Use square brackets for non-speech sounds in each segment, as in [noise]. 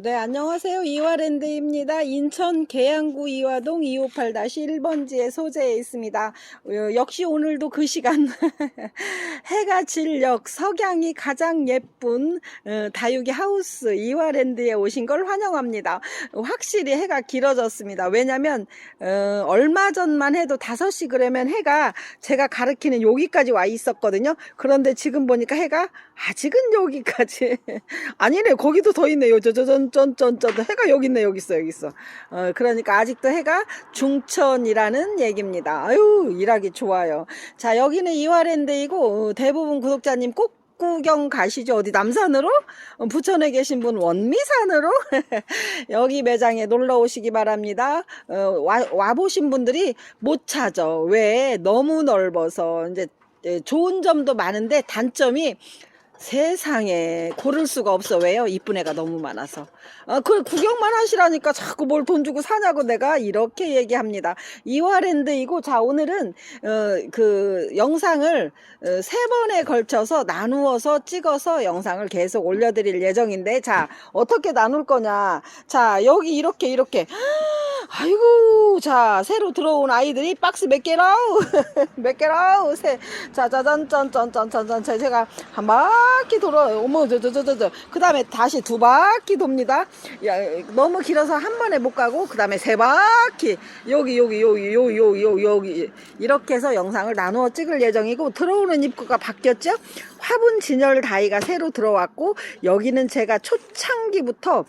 네, 안녕하세요. 이화랜드입니다. 인천 계양구 이화동 258-1번지의 소재에 있습니다. 어, 역시 오늘도 그 시간 [laughs] 해가 진력 석양이 가장 예쁜 어, 다육이 하우스 이화랜드에 오신 걸 환영합니다. 확실히 해가 길어졌습니다. 왜냐면 어, 얼마 전만 해도 5시 그러면 해가 제가 가르치는 여기까지 와 있었거든요. 그런데 지금 보니까 해가 아직은 여기까지 [laughs] 아니네 거기도 더 있네요 저저전 전전전 해가 여기 있네 여기 있어 여기 있어. 어 그러니까 아직도 해가 중천이라는 얘기입니다. 아유 일하기 좋아요. 자 여기는 이화랜드이고 어, 대부분 구독자님 꼭 구경 가시죠. 어디 남산으로? 어, 부천에 계신 분 원미산으로? [laughs] 여기 매장에 놀러 오시기 바랍니다. 어, 와, 와 보신 분들이 못 찾아. 왜? 너무 넓어서. 이제 예, 좋은 점도 많은데 단점이 세상에 고를 수가 없어 왜요? 이쁜 애가 너무 많아서. 아, 그 구경만 하시라니까 자꾸 뭘 돈 주고 사냐고 내가 이렇게 얘기합니다. 이화랜드이고 자 오늘은 어, 그 영상을 어, 세 번에 걸쳐서 나누어서 찍어서 영상을 계속 올려드릴 예정인데 자 어떻게 나눌 거냐? 자 여기 이렇게 이렇게. [gasps] 아이고 자 새로 들어온 아이들이 박스 몇 개라우? [laughs] 몇 개라우? 세 자자잔짠짠짠짠짠. 제가 한 바퀴 돌아 어머 저저 저 저. 그 다음에 다시 두 바퀴 돕니다. 야, 너무 길어서 한 번에 못 가고 그 다음에 세 바퀴. 여기 여기 여기 여기 여기 여기 여기. 이렇게 해서 영상을 나누어 찍을 예정이고 들어오는 입구가 바뀌었죠? 화분 진열 다이가 새로 들어왔고 여기는 제가 초창기부터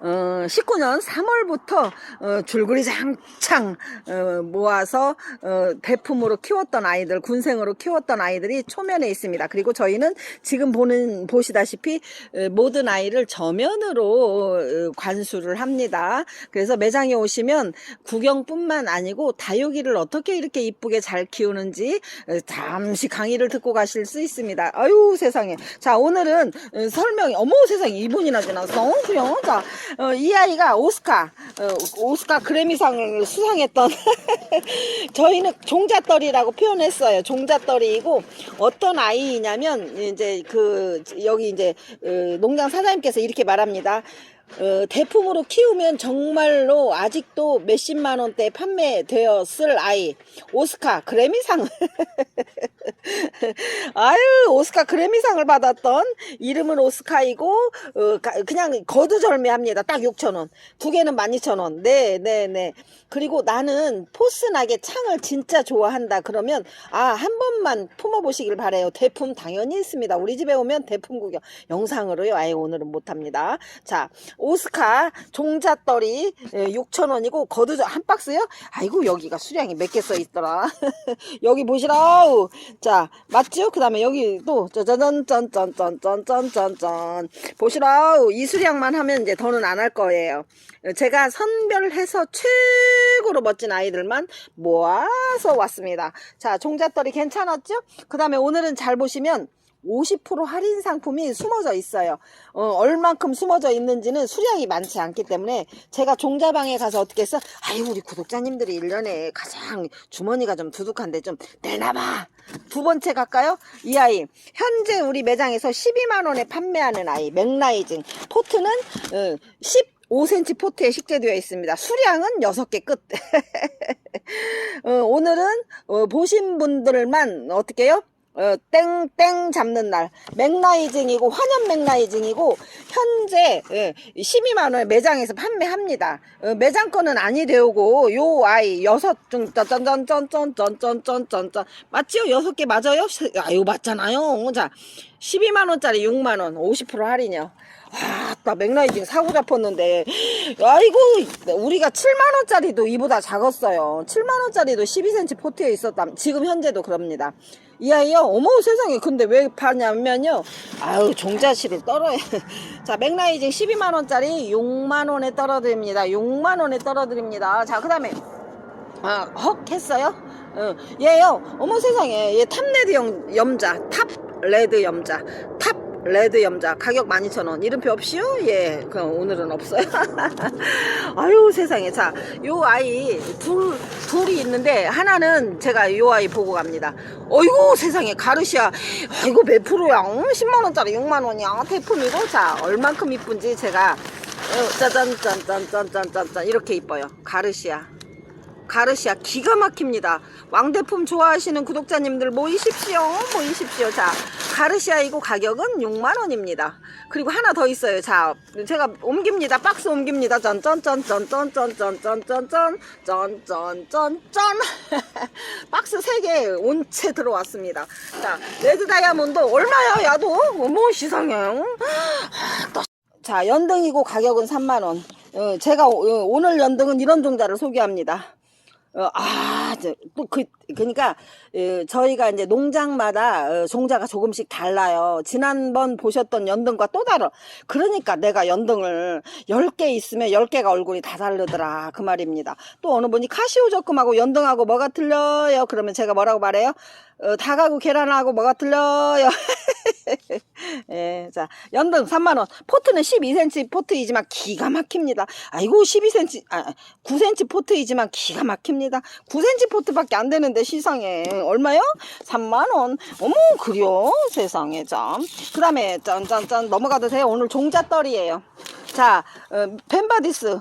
어, 19년 3월부터 어, 줄거리 장창 어, 모아서 어, 대품으로 키웠던 아이들, 군생으로 키웠던 아이들이 초면에 있습니다. 그리고 저희는 지금 보는 보시다시피 어, 모든 아이를 저면으로 어, 관수를 합니다. 그래서 매장에 오시면 구경뿐만 아니고 다육이를 어떻게 이렇게 이쁘게 잘 키우는지 어, 잠시 강의를 듣고 가실 수 있습니다. 아유 세상에. 자 오늘은 어, 설명이 어머 세상에 이분이나 지났어. 그냥 자. 어, 이 아이가 오스카, 어, 오스카 그래미상을 수상했던 [laughs] 저희는 종잣떨이라고 표현했어요. 종잣떨이이고 어떤 아이냐면 이제 그 여기 이제 어, 농장 사장님께서 이렇게 말합니다. 어, 대품으로 키우면 정말로 아직도 몇십만 원대 판매되었을 아이 오스카 그래미상 [laughs] [laughs] 아유 오스카 그래미상을 받았던 이름은 오스카이고 어, 가- 그냥 거두절미합니다. 딱 6천원. 두 개는 12,000원. 네네 네. 그리고 나는 포스나게 창을 진짜 좋아한다 그러면 아 한 번만 품어보시길 바래요. 대품 당연히 있습니다. 우리 집에 오면 대품 구경 영상으로요. 아예 오늘은 못합니다. 자 오스카 종잣떨이 6,000원이고 거두절 한 박스요? 아이고 여기가 수량이 몇 개 써 있더라. [laughs] 여기 보시라우 자 맞죠? 그 다음에 여기 또 짜자잔 짠짠짠짠짠짠짠 보시라우 이 수량만 하면 이제 더는 안 할 거예요 제가 선별해서 최고로 멋진 아이들만 모아서 왔습니다 자 종잣떨이 괜찮았죠? 그 다음에 오늘은 잘 보시면 50% 할인 상품이 숨어져 있어요. 어, 얼만큼 숨어져 있는지는 수량이 많지 않기 때문에 제가 종자방에 가서 어떻게 했어? 아유, 우리 구독자님들이 1년에 가장 주머니가 좀 두둑한데 좀 내놔봐. 두 번째 갈까요? 이 아이. 현재 우리 매장에서 12만원에 판매하는 아이. 맥라이징. 포트는, 어, 15cm 포트에 식재되어 있습니다. 수량은 6개 끝. [laughs] 어, 오늘은 어, 보신 분들만 어떻게 해요? 어, 땡땡 잡는 날 맥라이징이고 환연 맥라이징이고 현재 예, 12만원 매장에서 판매합니다 어, 매장 거는 아니 되오고 요 아이 여섯 중 짠짠짠짠짠짠짠짠짠 맞지요? 여섯 개 맞아요? 아유 맞잖아요 자 12만원짜리 6만원 50% 할인이요 와, 나 맥라이징 사고 잡혔는데, 아이고, 우리가 7만원짜리도 이보다 작았어요. 7만원짜리도 12cm 포트에 있었다. 지금 현재도 그럽니다. 이 아이요, 어머 세상에, 근데 왜 파냐면요, 아유, 종자실을 떨어요. [laughs] 자, 맥라이징 12만원짜리 6만원에 떨어드립니다. 6만원에 떨어드립니다. 자, 그 다음에, 아, 헉 했어요? 어, 얘요, 어머 세상에, 얘 탑레드 염, 염자, 탑 레드 염자, 탑 레드 염자 가격 12,000원. 이름표 없이요? 예 그럼 오늘은 없어요. [laughs] 아유 세상에. 자 요 아이 둘, 둘이 있는데 하나는 제가 요 아이 보고 갑니다. 어이구 세상에. 가르시아 아이고 몇 프로야? 응? 10만원짜리 6만원이야. 태품이고 자 얼만큼 이쁜지 제가 어, 짜잔 짠짠짠짠짠짠 이렇게 이뻐요. 가르시아 가르시아 기가 막힙니다. 왕대품 좋아하시는 구독자님들 모이십시오. 모이십시오. 자, 가르시아이고 가격은 6만원입니다. 그리고 하나 더 있어요. 자, 제가 옮깁니다. 박스 옮깁니다. 짠짠짠짠짠짠짠짠짠짠 짠짠짠짠 박스 3개 온채 들어왔습니다. 자, 레드 다이아몬드 얼마야, 야도? 어머, 시상해. 자, 연등이고 가격은 3만원. 어, 제가 오- 어, 오늘 연등은 이런 종자를 소개합니다. 어, 아, 저, 또 그, 그니까, 어, 저희가 이제 농장마다 어, 종자가 조금씩 달라요. 지난번 보셨던 연등과 또 다른. 그러니까 내가 연등을 10개 있으면 10개가 얼굴이 다 다르더라. 그 말입니다. 또 어느 분이 카시오 적금하고 연등하고 뭐가 틀려요? 그러면 제가 뭐라고 말해요? 어, 닭하고 계란하고 뭐가 틀려요? [laughs] 예, 자, 연등 3만원. 포트는 12cm 포트이지만 기가 막힙니다. 아이고, 12cm, 아, 9cm 포트이지만 기가 막힙니다. 9cm 포트밖에 안 되는데 시상에. 얼마요? 3만원. 어머, 그려? 세상에, 참. 그 다음에, 짠짠짠, 넘어가도 돼요? 오늘 종잣떨이에요. 자, 어, 펜바디스.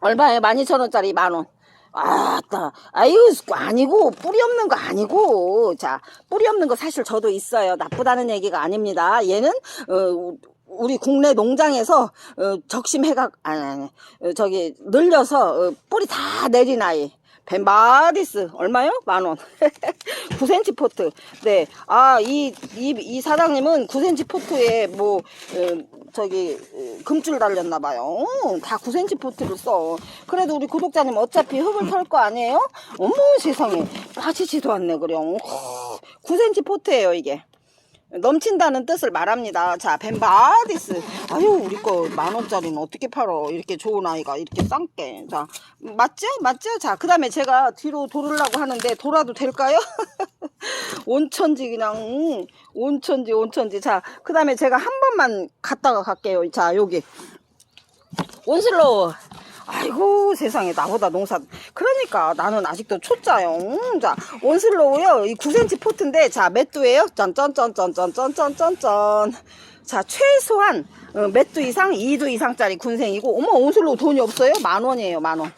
얼마예요? 12,000원짜리 만원. 아따, 아유, 아니고, 뿌리 없는 거 아니고, 자, 뿌리 없는 거 사실 저도 있어요. 나쁘다는 얘기가 아닙니다. 얘는, 어, 우리 국내 농장에서, 어, 적심해가, 아니, 아니, 어, 저기, 늘려서, 어, 뿌리 다 내린 아이. 벤바디스. 얼마요? 만원. [laughs] 9cm 포트. 네. 아 이 이 이 사장님은 9cm 포트에 뭐 어, 저기 어, 금줄 달렸나 봐요. 다 9cm 포트를 써. 그래도 우리 구독자님 어차피 흙을 털 거 아니에요? 어머 세상에. 빠지지도 않네 그래 9cm 포트예요 이게 넘친다는 뜻을 말합니다. 자, 벤바디스. 아유, 우리 거 만원짜리는 어떻게 팔어? 이렇게 좋은 아이가 이렇게 싼게. 자, 맞죠? 맞죠? 자, 그 다음에 제가 뒤로 돌으려고 하는데 돌아도 될까요? [laughs] 온천지 그냥, 음, 온천지, 온천지. 자, 그 다음에 제가 한 번만 갔다가 갈게요. 자, 여기. 온슬로우. 아이고 세상에 나보다 농사. 그러니까 나는 아직도 초짜요. 음, 자 온슬로우요. 이 9cm 포트인데 자 맷두예요. 짠짠짠짠짠짠짠짠짠. 자 최소한 어, 맷두 이상 2두 이상짜리 군생이고 어머 온슬로우 돈이 없어요? 만원이에요 만원.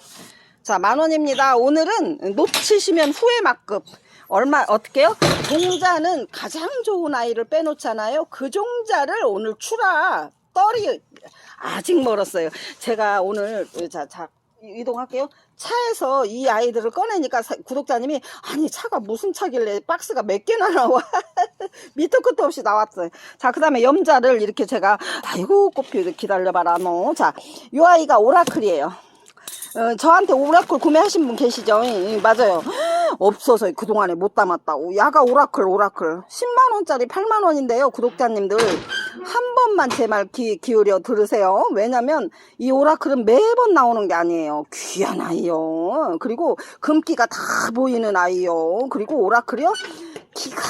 자 만원입니다. 오늘은 놓치시면 후회 막급 얼마 어떻게요? 종자는 가장 좋은 아이를 빼놓잖아요. 그 종자를 오늘 추라 떨이 아직 멀었어요. 제가 오늘 자, 자 이동할게요. 차에서 이 아이들을 꺼내니까 사- 구독자님이 아니 차가 무슨 차길래 박스가 몇 개나 나와 [laughs] 밑도 끝도 없이 나왔어요. 자 그 다음에 염자를 이렇게 제가 아이고 꽃피 기다려봐라 너. 자이 아이가 오라클이에요. 어, 저한테 오라클 구매하신 분 계시죠? 예, 예, 맞아요. 없어서 그동안에 못 담았다고. 야가 오라클, 오라클. 10만원짜리 8만원인데요, 구독자님들. 한 번만 제 말 기울여 들으세요. 왜냐면 이 오라클은 매번 나오는 게 아니에요. 귀한 아이요. 그리고 금기가 다 보이는 아이요. 그리고 오라클이요. 기가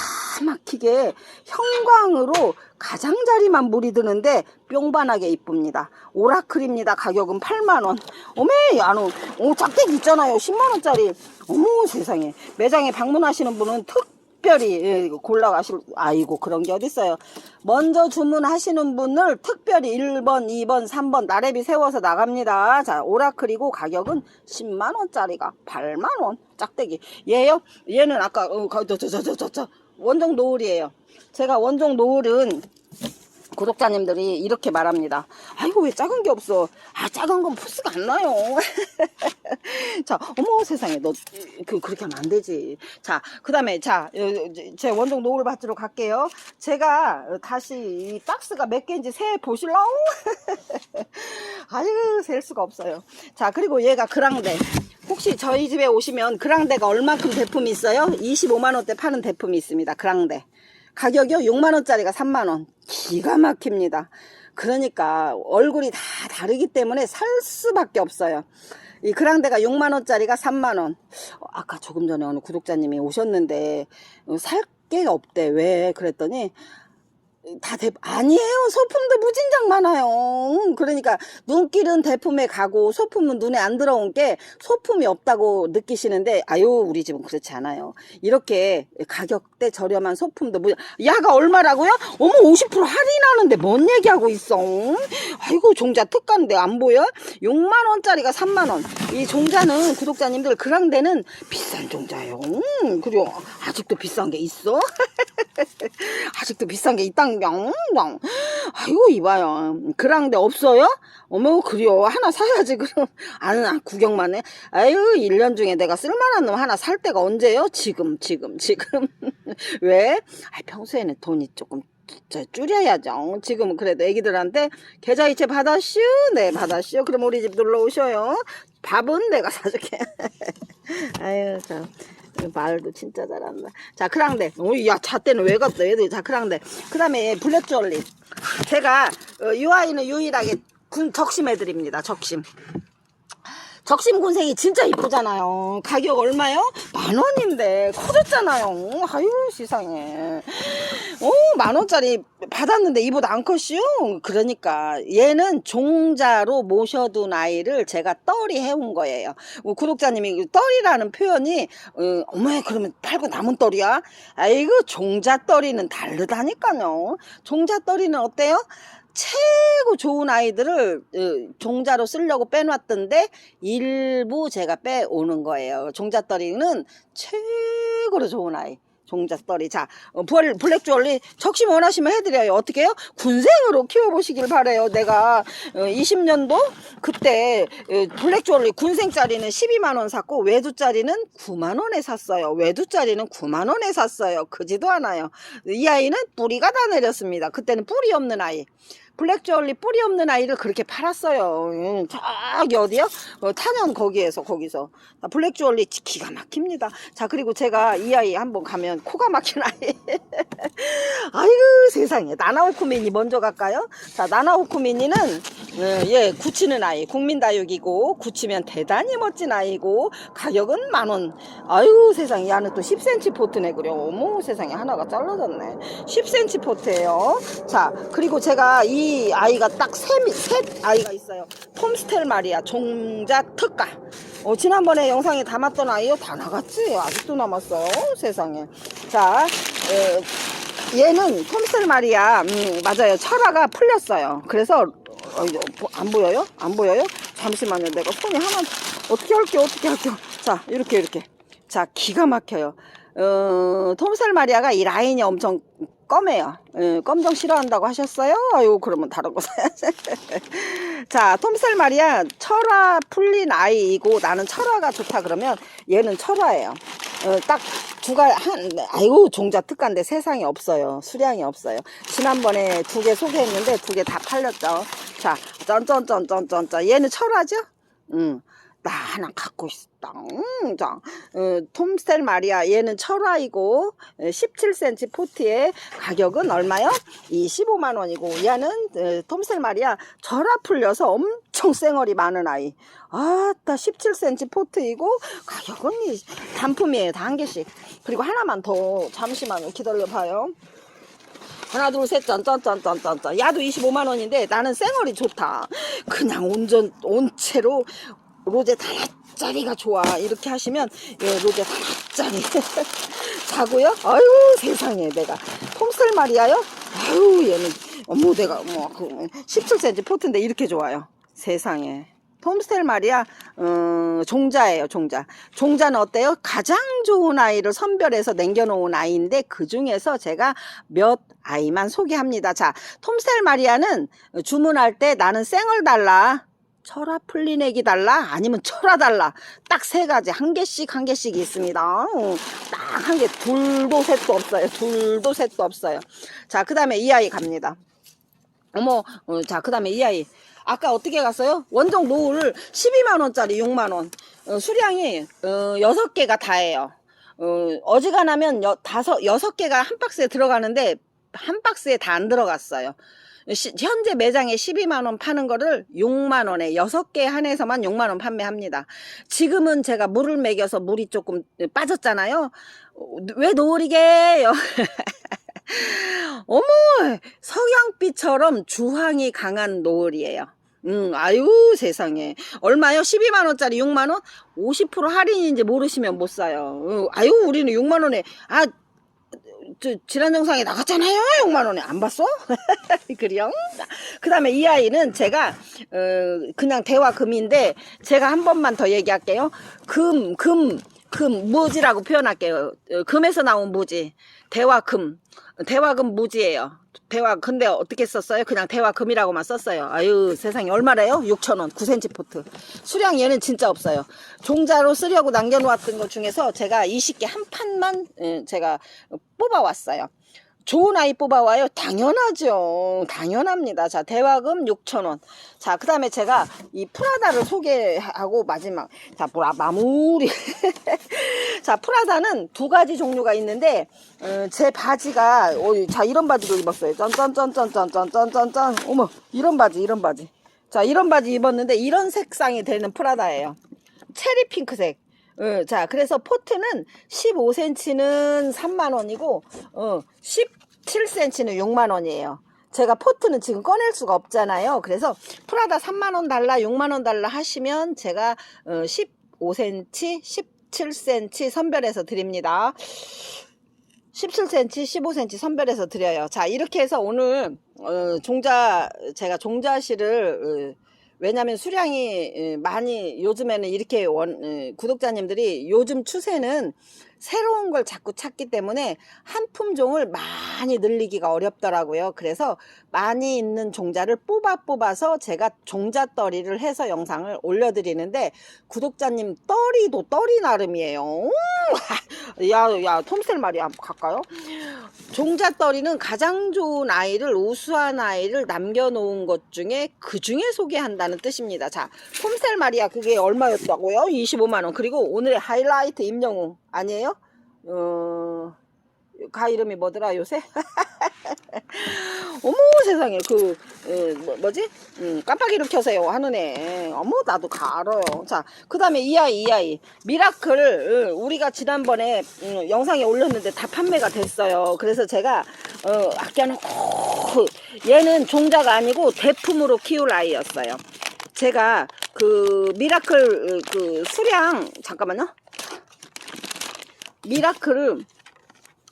막히게 형광으로 가장자리만 물이 드는데 뿅반하게 이쁩니다. 오라클입니다. 가격은 8만원. 어메, 야노, 오, 짝대기 있잖아요. 10만원짜리. 어머, 세상에. 매장에 방문하시는 분은 특별히 예, 골라가실, 아이고, 그런 게 어딨어요. 먼저 주문하시는 분을 특별히 1번, 2번, 3번 나래비 세워서 나갑니다. 자, 오라클이고 가격은 10만원짜리가 8만원. 짝대기. 얘요? 얘는 아까, 어, 거- 저, 저, 저, 저, 저, 저, 원종 노을이에요. 제가 원종 노을은 구독자님들이 이렇게 말합니다. 아이고 왜 작은 게 없어? 아 작은 건 포스가 안 나요. [laughs] 자 어머 세상에 너 그 그렇게 하면 안 되지. 자 그다음에 자 제 원종 노을 밭으로 갈게요. 제가 다시 이 박스가 몇 개인지 세 보실라우? [laughs] 아유 셀 수가 없어요. 자 그리고 얘가 그랑데. 혹시 저희 집에 오시면 그랑데가 얼마큼 대품이 있어요? 25만 원대 파는 대품이 있습니다. 그랑데. 가격이요? 6만원짜리가 3만원. 기가 막힙니다. 그러니까 얼굴이 다 다르기 때문에 살 수밖에 없어요. 이 그랑데가 6만원짜리가 3만원. 어, 아까 조금 전에 어느 구독자님이 오셨는데, 어, 살게 없대. 왜? 그랬더니, 다 대, 아니에요. 소품도 무진장 많아요. 음, 그러니까 눈길은 대품에 가고 소품은 눈에 안 들어온 게 소품이 없다고 느끼시는데 아유 우리 집은 그렇지 않아요. 이렇게 가격대 저렴한 소품도 무 야가 얼마라고요? 어머 50% 할인하는데 뭔 얘기하고 있어? 음? 아이고 종자 특가인데 안 보여? 6만 원짜리가 3만 원. 이 종자는 구독자님들 그랑대는 비싼 종자예요. 음, 그리고 아직도 비싼 게 있어? [laughs] 아직도 비싼 게 있당 명명 아이고 이봐요 그랑데 없어요? 어머 그래요 하나 사야지 그럼 아는 구경만 해 아유 1년 중에 내가 쓸만한 놈 하나 살 때가 언제요? 지금 지금 지금 [laughs] 왜? 아 평소에는 돈이 조금 저 줄여야죠. 지금은 그래도 애기들한테 계좌이체 받았슈? 네, 받았슈. 그럼 우리 집 놀러 오셔요. 밥은 내가 사줄게. [laughs] 아유, 참. 말도 진짜 잘한다. 자, 크랑데. 어, 야, 자 때는 왜 갔어? 애들 자, 크랑데. 그 다음에 블랙 졸리. 제가, 어, 이 아이는 유일하게 군, 적심해드립니다. 적심. 적심 군생이 진짜 이쁘잖아요. 가격 얼마요? 만 원인데 커졌잖아요. 아유 세상에. 오, 만 원짜리 받았는데 이보다 안 컸슈? 그러니까 얘는 종자로 모셔둔 아이를 제가 떨이 해온 거예요. 어, 구독자님이 떨이라는 표현이 어, 어머 그러면 팔고 남은 떨이야? 아이고 종자 떨이는 다르다니까요. 종자 떨이는 어때요? 최고 좋은 아이들을 어, 종자로 쓰려고 빼놨던데 일부 제가 빼오는 거예요. 종자떨이는 최고로 좋은 아이. 종자떨이. 자, 어, 블- 블랙 주얼리 적심 원하시면 해드려요. 어떻게 해요? 군생으로 키워보시길 바래요. 내가 어, 20년도 그때 어, 블랙 주얼리 군생짜리는 12만원 샀고 외두짜리는 9만원에 샀어요. 외두짜리는 9만원에 샀어요. 크지도 않아요. 이 아이는 뿌리가 다 내렸습니다. 그때는 뿌리 없는 아이. 블랙 주얼리 뿌리 없는 아이를 그렇게 팔았어요. 음, 저기 어디요? 어, 탄현 거기에서 거기서 아, 블랙 주얼리 기가 막힙니다. 자 그리고 제가 이 아이 한번 가면 코가 막힌 아이. [laughs] 아이고 세상에 나나오쿠미니 먼저 갈까요? 자 나나오쿠미니는 어, 예 굳히는 아이 국민다육이고 굳히면 대단히 멋진 아이고 가격은 만원. 아유 세상에 야는 또 10cm 포트네 그려. 어머 세상에 하나가 잘라졌네. 10cm 포트예요. 자 그리고 제가 이 아이가 딱셋 아이가 있어요. 톰스텔 마리아 종자 특가. 어, 지난번에 영상에 담았던 아이요? 다 나갔지? 아직도 남았어요 세상에. 자 에, 얘는 톰스텔 마리아 음, 맞아요. 철화가 풀렸어요. 그래서 어, 보- 안 보여요? 안 보여요? 잠시만요. 내가 손이 하나 어떻게 할게요? 어떻게 할게요? 자 이렇게 이렇게. 자 기가 막혀요. 어, 톰스텔 마리아가 이 라인이 엄청 검해요 예, 검정 싫어한다고 하셨어요 아유 그러면 다른 거 사야지 [laughs] 자, 톰셀 마리아 철화 풀린 아이이고 나는 철화가 좋다 그러면 얘는 철화예요. 어, 딱 두가 한 아이고 종자 특가인데 세상에 없어요. 수량이 없어요. 지난번에 두 개 소개했는데 두 개 다 팔렸죠. 자, 쩐쩐쩐쩐쩐쩐 얘는 철화죠? 응. 나 하나 갖고. 음, 자, 어, 톰스텔 마리아 얘는 철화이고 17cm 포트의 가격은 얼마요? 25만 원이고 얘는 어, 톰스텔 마리아 절화 풀려서 엄청 쌩얼이 많은 아이. 아따 17cm 포트이고 가격은 이 단품이에요. 다 한 개씩. 그리고 하나만 더 잠시만 기다려 봐요. 하나 둘 셋 짠짠짠짠짠짠 야도 25만 원인데 나는 쌩얼이 좋다 그냥 온전 온채로 로제 다짜리가 좋아. 이렇게 하시면 예, 로제 다짜리 [laughs] 자고요. 아유 세상에 내가. 톰셀 마리아요? 아유 얘는. 어머 내가 뭐그 17cm 포트인데 이렇게 좋아요. 세상에. 톰스텔 마리아 어, 종자예요 종자. 종자는 어때요? 가장 좋은 아이를 선별해서 남겨놓은 아이인데 그 중에서 제가 몇 아이만 소개합니다. 자 톰스텔 마리아는 주문할 때 나는 쌩을 달라 철화 풀린 애기 달라 아니면 철화 달라 딱 세 가지 한 개씩 한 개씩 있습니다 어, 딱한 개 둘도 셋도 없어요 둘도 셋도 없어요 자 그 다음에 이 아이 갑니다 어머, 어, 자, 그 다음에 이 아이. 아까 어떻게 갔어요? 원정 노을 12만원짜리 6만원. 어, 수량이, 어, 6개가 다예요. 어, 어지간하면 여, 다섯, 여섯 개가 한 박스에 들어가는데, 한 박스에 다 안 들어갔어요. 시- 현재 매장에 12만 원 파는 거를 6만 원에 6개 한해서만 6만 원 판매합니다. 지금은 제가 물을 먹여서 물이 조금 빠졌잖아요. 어, 왜 노을이게요? [laughs] 어머, 석양빛처럼 주황이 강한 노을이에요. 음, 아유, 세상에. 얼마요? 12만 원짜리 6만 원? 50% 할인인지 모르시면 못 사요. 어, 아유, 우리는 6만 원에, 아, 저, 지난 영상에 나갔잖아요. 6만 원에. 안 봤어? [laughs] 그래요? 그 다음에 이 아이는 제가, 어, 그냥 대화 금인데, 제가 한 번만 더 얘기할게요. 금, 금, 금, 무지라고 표현할게요. 어, 금에서 나온 무지. 대화금. 대화금 무지예요. 대화, 근데 어떻게 썼어요? 그냥 대화금이라고만 썼어요. 아유, 세상에 얼마래요? 6,000원. 9cm 포트. 수량 얘는 진짜 없어요. 종자로 쓰려고 남겨놓았던 것 중에서 제가 20개 한 판만 예, 제가 뽑아왔어요. 좋은 아이 뽑아와요? 당연하죠. 당연합니다. 자, 대화금 6,000원. 자, 그 다음에 제가 이 프라다를 소개하고 마지막, 자, 뭐라, 마무리. [laughs] 자, 프라다는 두 가지 종류가 있는데, 어, 제 바지가, 어, 자, 이런 바지도 입었어요. 짠짠짠짠짠짠짠짠짠. 어머, 이런 바지, 이런 바지. 자, 이런 바지 입었는데, 이런 색상이 되는 프라다예요. 체리 핑크색. 어, 자, 그래서 포트는 15cm는 3만원이고, 어, 17cm는 6만원이에요. 제가 포트는 지금 꺼낼 수가 없잖아요. 그래서 프라다 3만원 달라, 6만원 달라 하시면 제가 어, 15cm, 17cm 선별해서 드립니다. 17cm, 15cm 선별해서 드려요. 자, 이렇게 해서 오늘 어, 종자 제가 종자실을 어, 왜냐면 수량이 어, 많이 요즘에는 이렇게 원, 어, 구독자님들이 요즘 추세는 새로운 걸 자꾸 찾기 때문에 한 품종을 많이 늘리기가 어렵더라고요. 그래서 많이 있는 종자를 뽑아 뽑아서 제가 종자떨이를 해서 영상을 올려드리는데 구독자님 떨이도 떨이 나름이에요. 음, 야, 야, 톰셀 말이야. 갈까요? 종자떨이는 가장 좋은 아이를 우수한 아이를 남겨놓은 것 중에 그 중에 소개한다는 뜻입니다. 자, 톰셀 마리아 그게 얼마였다고요? 25만 원. 그리고 오늘의 하이라이트 임영웅 아니에요? 어, 가 이름이 뭐더라 요새? [laughs] 어머 세상에 그 어, 뭐, 뭐지? 음, 깜빡이를 켜세요 하는 애. 어머 나도 가 알아요. 자, 그 다음에 이 아이 이 아이 미라클 어, 우리가 지난번에 음, 영상에 올렸는데 다 판매가 됐어요. 그래서 제가 어, 아껴놓고 얘는 종자가 아니고 대품으로 키울 아이였어요. 제가 그 미라클 어, 그 수량 잠깐만요. 미라클을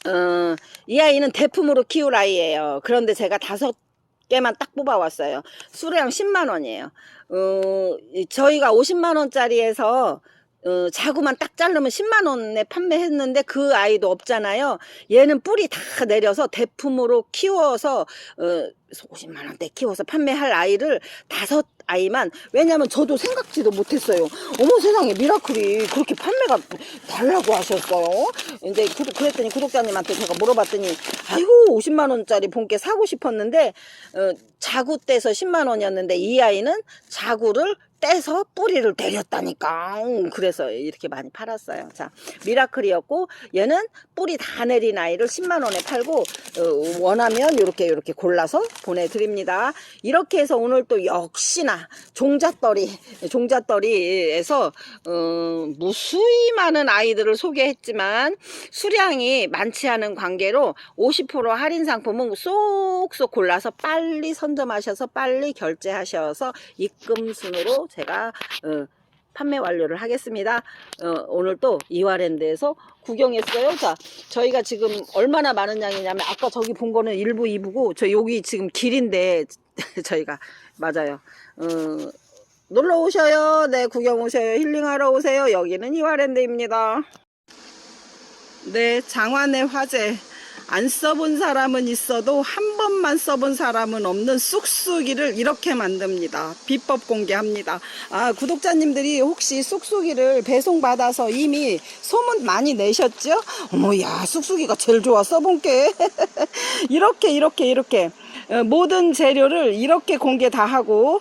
어, 이 아이는 대품으로 키울 아이예요. 그런데 제가 다섯 개만 딱 뽑아왔어요. 수량 10만 원이에요. 어, 이- 저희가 50만 원짜리에서 어, 자구만 딱 자르면 10만 원에 판매했는데 그 아이도 없잖아요. 얘는 뿌리 다 내려서 대품으로 키워서 어, 50만 원대 키워서 판매할 아이를 다섯 아이만 왜냐면 저도 생각지도 못했어요. 어머 세상에 미라클이 그렇게 판매가 달라고 하셨어요. 그, 그랬더니 구독자님한테 제가 물어봤더니 아이고 50만 원짜리 본께 사고 싶었는데 어, 자구 떼서 10만 원이었는데 이 아이는 자구를 떼서 뿌리를 내렸다니까. 음, 그래서 이렇게 많이 팔았어요. 자, 미라클이었고 얘는 뿌리 다 내린 아이를 10만 원에 팔고 어, 원하면 이렇게 이렇게 골라서 보내드립니다. 이렇게 해서 오늘 또 역시나 종자떨이 종자떨이에서 어, 무수히 많은 아이들을 소개했지만 수량이 많지 않은 관계로 50% 할인 상품은 쏙쏙 골라서 빨리 선점하셔서 빨리 결제하셔서 입금 순으로 제가 어, 판매 완료를 하겠습니다. 어, 오늘 또 이화랜드에서 구경했어요. 자, 저희가 지금 얼마나 많은 양이냐면 아까 저기 본 거는 1부, 2부고 저 여기 지금 길인데 [laughs] 저희가 맞아요. 어, 놀러 오셔요. 네, 구경 오셔요. 힐링하러 오세요. 여기는 이화랜드입니다. 네, 장안의 화재. 안 써본 사람은 있어도 한 번만 써본 사람은 없는 쑥쑥이를 이렇게 만듭니다. 비법 공개합니다. 아, 구독자님들이 혹시 쑥쑥이를 배송받아서 이미 소문 많이 내셨죠? 어머, 야, 쑥쑥이가 제일 좋아. 써본 게. [laughs] 이렇게, 이렇게, 이렇게. 어, 모든 재료를 이렇게 공개 다 하고,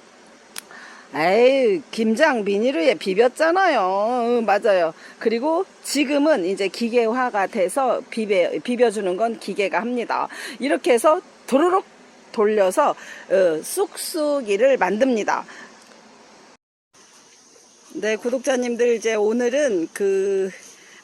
에이, 김장 비닐에 비볐잖아요. 응, 맞아요. 그리고 지금은 이제 기계화가 돼서 비벼, 비벼주는 건 기계가 합니다. 이렇게 해서 도로록 돌려서 어, 쑥쑥이를 만듭니다. 네, 구독자님들 이제 오늘은 그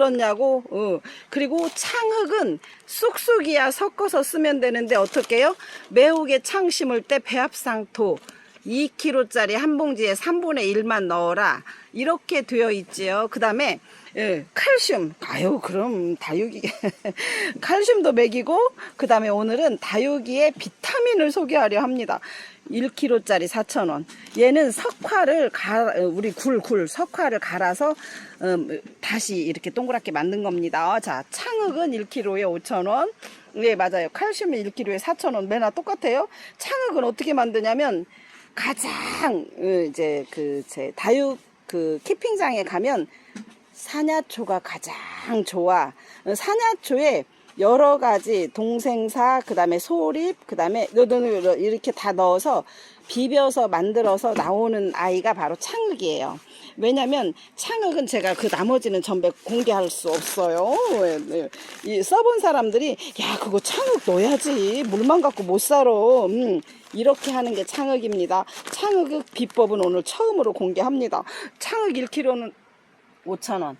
었냐고. 어. 그리고 창흑은 쑥쑥이야 섞어서 쓰면 되는데 어떻게요? 매우게 창 심을 때 배합상토 2kg짜리 한 봉지에 3분의 1만 넣어라. 이렇게 되어 있지요. 그 다음에 예, 칼슘. 아유 그럼 다육이 [laughs] 칼슘도 먹이고 그 다음에 오늘은 다육이의 비타민을 소개하려 합니다. 1kg짜리 4,000원. 얘는 석화를 가, 우리 굴, 굴, 석화를 갈아서, 음, 다시 이렇게 동그랗게 만든 겁니다. 자, 창흑은 1kg에 5,000원. 네, 맞아요. 칼슘은 1kg에 4,000원. 매나 똑같아요. 창흑은 어떻게 만드냐면, 가장, 어, 이제, 그, 제, 다육, 그, 키핑장에 가면, 사냐초가 가장 좋아. 어, 사냐초에 여러 가지 동생사 그 다음에 소립 그 다음에 이렇게 다 넣어서 비벼서 만들어서 나오는 아이가 바로 창흑이에요. 왜냐면 창흑은 제가 그 나머지는 전부 공개할 수 없어요. 네. 이 써본 사람들이 야 그거 창흑 넣어야지 물만 갖고 못 살아. 음, 이렇게 하는 게 창흑입니다. 창흑 비법은 오늘 처음으로 공개합니다. 창흑 1kg는 5,000원.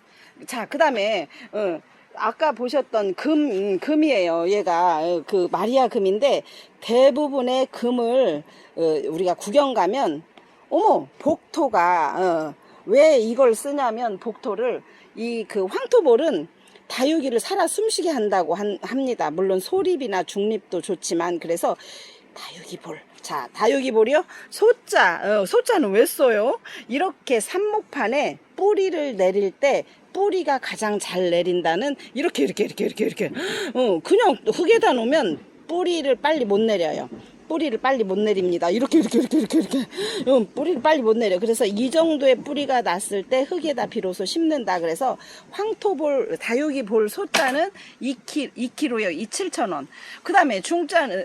자, 그 다음에, 어, 아까 보셨던 금, 음, 금이에요. 얘가 어, 그 마리아 금인데 대부분의 금을 어, 우리가 구경 가면 어머 복토가 어, 왜 이걸 쓰냐면 복토를 이 그 황토볼은 다육이를 살아 숨쉬게 한다고 한, 합니다. 물론 소립이나 중립도 좋지만 그래서 다육이볼. 자, 다육이볼이요? 소자. 어, 소자는 왜 써요? 이렇게 삽목판에 뿌리를 내릴 때 뿌리가 가장 잘 내린다는 이렇게 이렇게 이렇게 이렇게 이렇게 어, 그냥 흙에다 놓으면 뿌리를 빨리 못 내려요. 뿌리를 빨리 못 내립니다. 이렇게 이렇게 이렇게 이렇게 이렇게 어, 뿌리를 빨리 못 내려. 그래서 이 정도의 뿌리가 났을 때 흙에다 비로소 심는다. 그래서 황토볼 다육이 볼 소자는 2kg 2kg요. 2 7,000원. 그다음에 중자는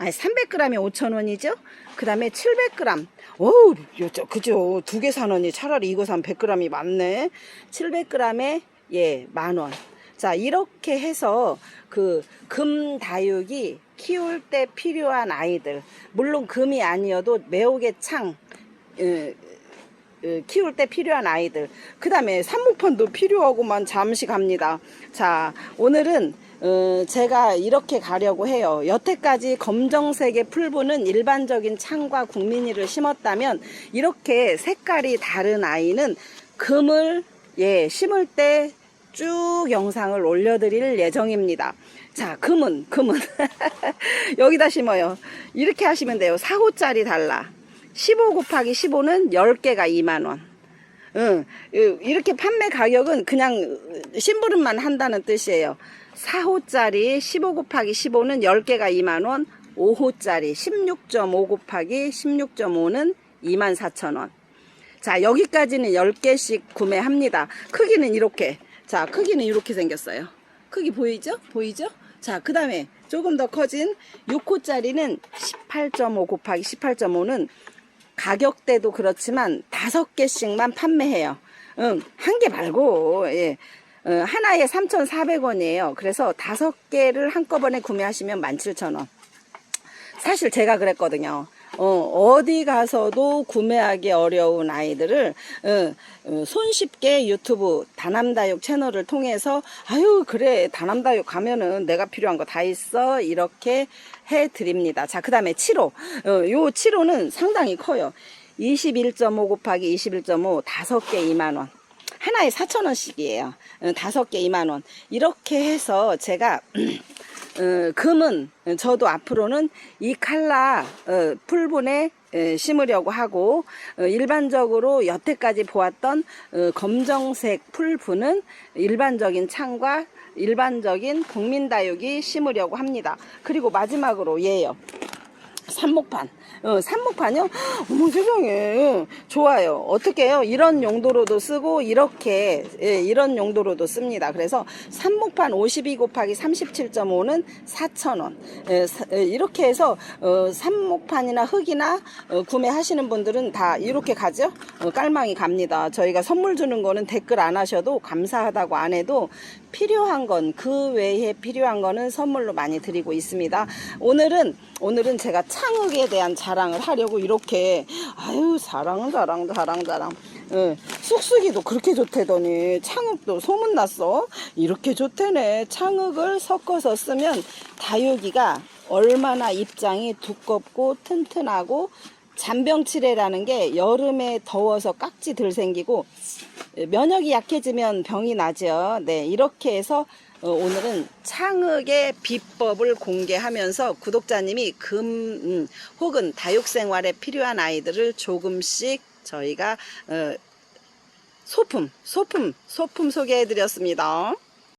아니 300g이 5,000원이죠. 그 다음에 700g. 어우, 저, 그죠. 두 개 사느니 차라리 이거 사면 100g이 많네. 700g에 예, 만 원. 자, 이렇게 해서 그 금 다육이 키울 때 필요한 아이들. 물론 금이 아니어도 매혹의 창 키울 때 필요한 아이들. 그 다음에 산목판도 필요하고만 잠시 갑니다. 자, 오늘은 어, 제가 이렇게 가려고 해요. 여태까지 검정색의 풀분은 일반적인 창과 국민이를 심었다면 이렇게 색깔이 다른 아이는 금을 예, 심을 때 쭉 영상을 올려드릴 예정입니다. 자, 금은, 금은. [laughs] 여기다 심어요. 이렇게 하시면 돼요. 4호짜리 달라. 15 곱하기 15는 10개가 2만원. 응, 이렇게 판매 가격은 그냥 심부름만 한다는 뜻이에요. 4호짜리 15 곱하기 15는 10개가 2만원, 5호짜리 16.5 곱하기 16.5는 24,000원. 자, 여기까지는 10개씩 구매합니다. 크기는 이렇게. 자, 크기는 이렇게 생겼어요. 크기 보이죠? 보이죠? 자, 그 다음에 조금 더 커진 6호짜리는 18.5 곱하기 18.5는 가격대도 그렇지만 다섯 개씩만 판매해요. 응, 한 개 말고, 예. 어, 하나에 3,400원이에요. 그래서 다섯 개를 한꺼번에 구매하시면 17,000원. 사실 제가 그랬거든요. 어, 어디 가서도 구매하기 어려운 아이들을 어, 어, 손쉽게 유튜브 다남다육 채널을 통해서 아유 그래 다남다육 가면은 내가 필요한 거 다 있어 이렇게 해 드립니다. 자 그 다음에 7호 어, 요 7호는 상당히 커요. 21.5 곱하기 21.5 다섯 개 2만원 하나에 4천원씩이에요. 다섯 개 2만원 이렇게 해서 제가 [clears throat] 어, 금은 저도 앞으로는 이 칼라 어, 풀분에 에, 심으려고 하고 어, 일반적으로 여태까지 보았던 어, 검정색 풀분은 일반적인 창과 일반적인 국민다육이 심으려고 합니다. 그리고 마지막으로 얘요. 삽목판. 어, 삽목판이요? 어머 세상에. 어, 좋아요. 어떻게 해요? 이런 용도로도 쓰고 이렇게 예, 이런 용도로도 씁니다. 그래서 삽목판 52 곱하기 37.5는 4,000원. 예, 사- 예, 이렇게 해서 어, 삽목판이나 흙이나 어, 구매하시는 분들은 다 이렇게 가죠? 어, 깔망이 갑니다. 저희가 선물 주는 거는 댓글 안 하셔도 감사하다고 안 해도 필요한 건 그 외에 필요한 거는 선물로 많이 드리고 있습니다. 오늘은 오늘은 제가 창흑에 대한 자랑을 하려고 이렇게. 아유 자랑 자랑 자랑 자랑. 예, 쑥쑥이도 그렇게 좋대더니 창흑도 소문났어. 이렇게 좋대네. 창흑을 섞어서 쓰면 다육이가 얼마나 입장이 두껍고 튼튼하고 잔병치레라는 게 여름에 더워서 깍지 들 생기고 면역이 약해지면 병이 나죠. 네, 이렇게 해서 어, 오늘은 창흑의 비법을 공개하면서 구독자님이 금 음, 혹은 다육생활에 필요한 아이들을 조금씩 저희가 어, 소품, 소품, 소품 소개해드렸습니다.